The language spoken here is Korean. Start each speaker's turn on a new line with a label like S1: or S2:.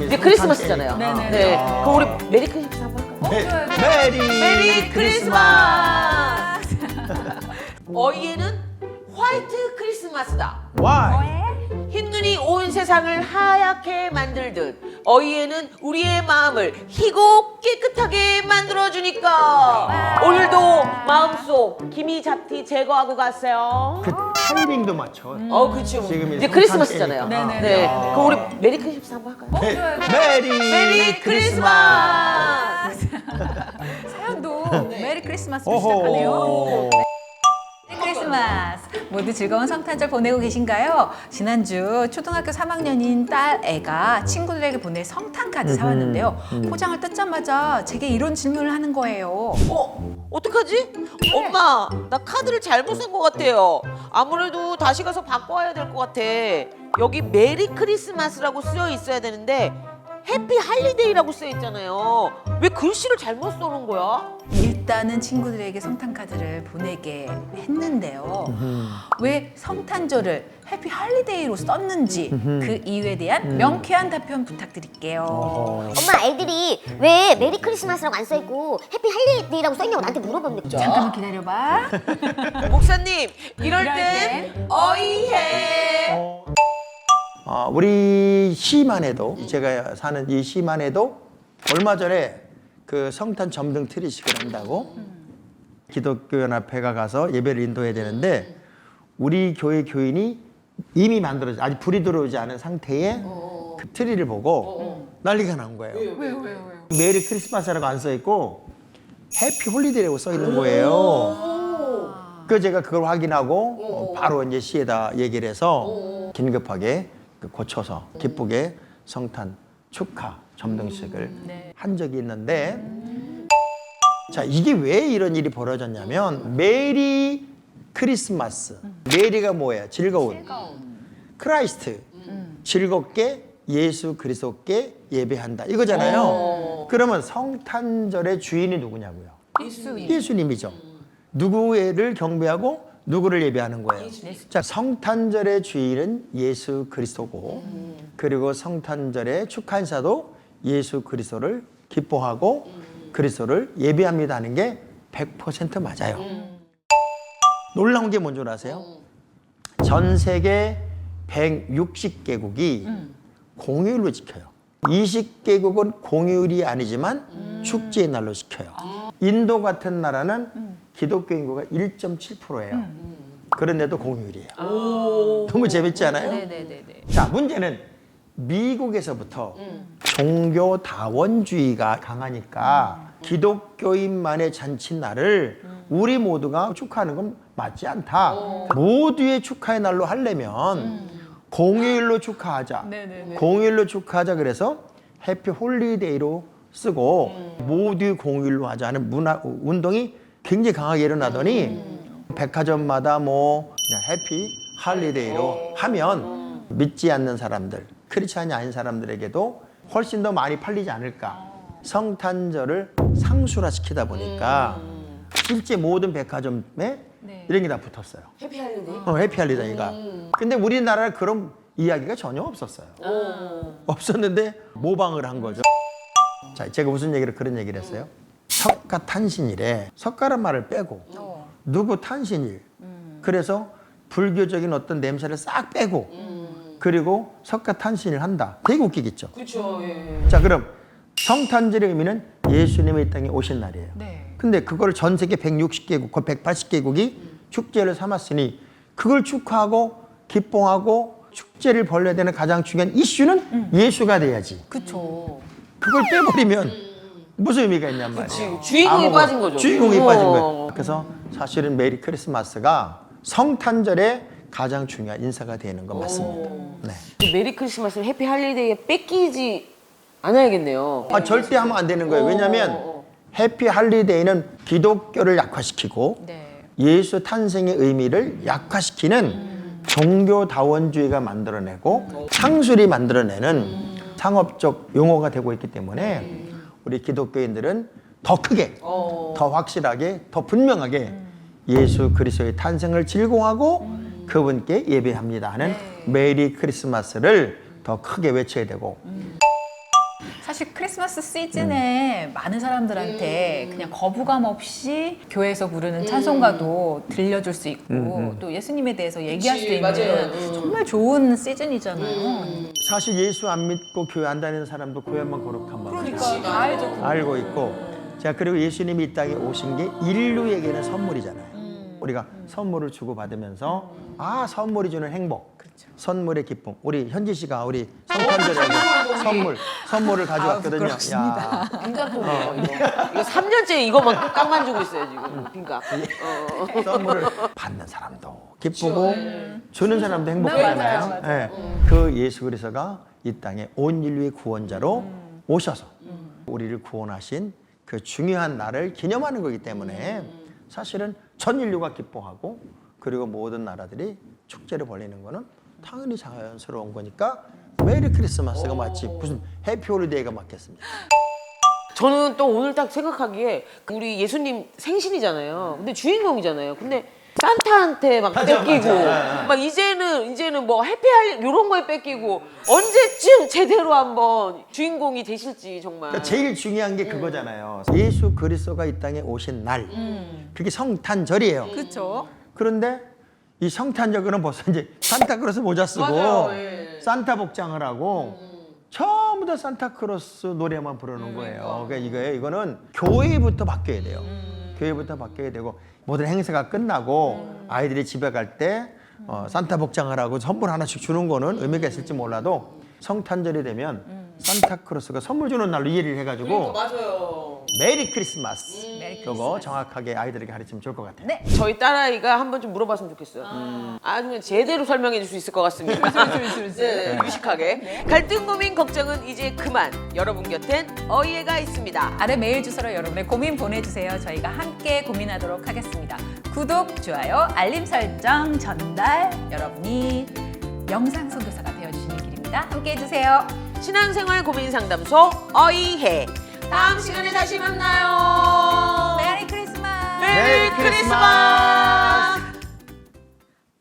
S1: 이제 크리스마스잖아요.
S2: 네네.
S1: 네. 그럼 우리 메리 크리스마스 한번 할까요?
S3: 네, 메리,
S1: 메리 크리스마스! 어이에는 화이트 크리스마스다.
S3: Why?
S1: 흰눈이 온 세상을 하얗게 만들듯 어이에는 우리의 마음을 희고 깨끗하게 만들어주니까 오늘도 마음속 기미 잡티 제거하고 갔어요.
S3: 그 타이밍도 맞춰.
S1: 어, 그렇죠.
S3: 지금이
S1: 이제 크리스마스잖아요.
S2: 네네.
S1: 네.
S3: 아.
S1: 그럼 우리 메리 크리스마스 한번 할까요?
S3: 네, 메리,
S1: 메리 크리스마스!
S2: 사연도 메리 크리스마스로. 시작하네요. 크리스마스. 모두 즐거운 성탄절 보내고 계신가요? 지난주 초등학교 3학년인 딸 애가 친구들에게 보낼 성탄 카드 사왔는데요. 포장을 뜯자마자 제게 이런 질문을 하는 거예요.
S1: 어? 어떡하지? 엄마, 나 카드를 잘못 산 것 같아요. 아무래도 다시 가서 바꿔야 될 것 같아. 여기 메리 크리스마스라고 쓰여 있어야 되는데 해피 할리데이라고 쓰여 있잖아요. 왜 글씨를 잘못 써놓은 거야?
S2: 일단은 친구들에게 성탄 카드를 보내게 했는데요. 왜 성탄절을 해피 할리데이로 썼는지 그 이유에 대한 명쾌한 답변 부탁드릴게요.
S4: 엄마 애들이 왜 메리 크리스마스라고 안 써있고 해피 할리데이라고 써있냐고 나한테 물어봤는데
S2: 잠깐만 기다려봐.
S1: 목사님, 이럴
S2: 이럴 땐땐
S1: 어이해.
S3: 어, 우리 시만 해도 제가 사는 이 시만 해도 얼마 전에 그 성탄 점등 트리식을 한다고 기독교 연합회가 가서 예배를 인도해야 되는데 우리 교회 교인이 이미 만들어져 아직 불이 들어오지 않은 상태에 그 트리를 보고 난리가 난 거예요.
S2: 왜요, 왜요, 왜요?
S3: 메리 크리스마스라고 안 써 있고 해피 홀리데이라고 써 있는 거예요. 그 제가 그걸 확인하고 어, 바로 이제 시에다 얘기를 해서 긴급하게 그 고쳐서 기쁘게 성탄 축하 점등식을
S2: 네.
S3: 한 적이 있는데 자 이게 왜 이런 일이 벌어졌냐면 메리 크리스마스 메리가 뭐예요? 즐거운 크라이스트 즐겁게 예수 그리스도께 예배한다 이거잖아요. 그러면 성탄절의 주인이 누구냐고요?
S2: 예수님.
S3: 예수님이죠. 누구를 경배하고 누구를 예배하는 거예요. 자, 성탄절의 주인은 예수 그리스도고 그리고 성탄절의 축하 인사도 예수 그리스도를 기뻐하고 그리스도를 예배합니다 하는 게 100% 맞아요. 놀라운 게 뭔지 아세요? 전 세계 160개국이 공휴일로 지켜요. 20개국은 공휴일이 아니지만 축제의 날로 지켜요. 인도 같은 나라는 기독교 인구가 1.7%예요. 그런데도 공휴일이에요. 너무 재밌지 않아요?
S2: 네네네네.
S3: 자, 문제는 미국에서부터 종교 다원주의가 강하니까 기독교인만의 잔칫날을 우리 모두가 축하하는 건 맞지 않다. 모두의 축하의 날로 하려면 공휴일로 축하하자.
S2: 네네네.
S3: 공휴일로 축하하자 그래서 해피 홀리데이로 쓰고 모두 공휴일로 하자 하는 문화 운동이 굉장히 강하게 일어나더니 백화점마다 뭐 그냥 해피 할리데이로 하면 믿지 않는 사람들 크리스찬이 아닌 사람들에게도 훨씬 더 많이 팔리지 않을까. 성탄절을 상술화시키다 보니까 실제 모든 백화점에
S2: 네.
S3: 이런 게 다 붙었어요.
S1: 해피 할리데이?
S3: 어, 해피 할리데이가. 근데 우리나라에 그런 이야기가 전혀 없었어요. 없었는데 모방을 한 거죠. 자, 제가 무슨 얘기를 그런 얘기를 했어요? 석가 탄신일에 석가란 말을 빼고
S2: 어.
S3: 누구 탄신일. 그래서 불교적인 어떤 냄새를 싹 빼고 그리고 석가 탄신일 한다. 되게 웃기겠죠.
S1: 그렇죠.
S3: 자, 그럼 성탄절의 의미는 예수님이 이 땅에 오신 날이에요.
S2: 네.
S3: 근데 그걸 전 세계 160개국, 그 180개국이 축제를 삼았으니 그걸 축하하고 기뻐하고 축제를 벌려야 되는 가장 중요한 이슈는 예수가 돼야지.
S2: 그쵸.
S3: 그걸 빼버리면 무슨 의미가 있냔 말이에요.
S1: 주인공이
S3: 아무것도-
S1: 빠진 거죠.
S3: 주인공이
S1: 어.
S3: 빠진 거예요. 그래서 사실은 메리 크리스마스가 성탄절의 가장 중요한 인사가 되는 건 맞습니다. 네.
S1: 이 메리 크리스마스를 해피 할리데이에 뺏기지 않아야겠네요.
S3: 아, 절대 하면 안 되는 거예요.
S1: 어,
S3: 왜냐하면
S1: 어, 어.
S3: 해피 할리데이는 기독교를 약화시키고
S2: 네.
S3: 예수 탄생의 의미를 약화시키는 종교다원주의가 만들어내고 상술이 만들어내는 상업적 용어가 되고 있기 때문에 우리 기독교인들은 더 크게,
S1: 어.
S3: 더 확실하게, 더 분명하게 예수 그리스도의 탄생을 즐거워하고 그분께 예배합니다 하는 메리 크리스마스를 더 크게 외쳐야 되고
S2: 사실 크리스마스 시즌에 많은 사람들한테 그냥 거부감 없이 교회에서 부르는 찬송가도 들려줄 수 있고 또 예수님에 대해서 얘기할 수 있는 정말 좋은 시즌이잖아요.
S3: 사실 예수 안 믿고 교회 안 다니는 사람도 교회만 거룩한 마음
S2: 그러니까 다 알죠.
S3: 알고 있고. 자 그리고 예수님이 이 땅에 오신 게 인류에게는 선물이잖아요. 우리가 선물을 주고 받으면서 아 선물이 주는 행복, 선물의 기쁨. 우리 현지 씨가 우리 성탄절에 선물 선물을 가져왔거든요. 야,
S1: 빈각통이에요 이거. 이거 3년째 이거만 깡만 주고 있어요 지금 빈각. 어.
S3: 선물을 받는 사람도 기쁘고 주는 사람도 행복하잖아요.
S2: 맞아요, 맞아요.
S3: 예. 그 예수 그리스도가 이 땅에 온 인류의 구원자로 오셔서 우리를 구원하신 그 중요한 날을 기념하는 거기 때문에 사실은 전 인류가 기뻐하고 그리고 모든 나라들이 축제를 벌리는 거는 당연히 자연스러운 거니까 메리 크리스마스가 마치 무슨 해피 홀리데이가 맞겠습니까?
S1: 저는 또 오늘 딱 생각하기에 우리 예수님 생신이잖아요. 근데 주인공이잖아요. 근데 산타한테 막 뺏기고 막 이제는 이제는 뭐 해피할 이런 거에 뺏기고 언제쯤 제대로 한번 주인공이 되실지 정말.
S3: 그러니까 제일 중요한 게 그거잖아요. 예수 그리스도가 이 땅에 오신 날, 그게 성탄절이에요.
S2: 그렇죠.
S3: 그런데 이 성탄절은 벌써 이제 산타크로스 모자 쓰고
S1: 맞아요, 예.
S3: 산타 복장을 하고 전부 다 산타크로스 노래만 부르는 거예요. 그러니까 이거예요. 이거는 교회부터 바뀌어야 돼요. 교회부터 바뀌어야 되고 모든 행사가 끝나고 아이들이 집에 갈 때 어, 산타 복장을 하고 선물 하나씩 주는 거는 의미가 있을지 몰라도 성탄절이 되면 산타크로스가 선물 주는 날로 이해를 해가지고
S1: 맞아요.
S3: 메리 크리스마스 그거 정확하게 아이들에게 가르치면 좋을 것 같아요.
S2: 네.
S1: 저희 딸아이가 한 번 좀 물어봤으면 좋겠어요. 아주 그냥 제대로 설명해 줄 수 있을 것 같습니다. 네, 유식하게. 갈등 고민 걱정은 이제 그만. 여러분 곁엔 어이해가 있습니다.
S2: 아래 메일 주소로 여러분의 고민 보내주세요. 저희가 함께 고민하도록 하겠습니다. 구독, 좋아요, 알림 설정, 전달. 여러분이 영상 선교사가 되어주시는 길입니다. 함께 해주세요.
S1: 신앙생활 고민 상담소 어이해. 다음 시간에 다시 만나요. 메리 크리스마스!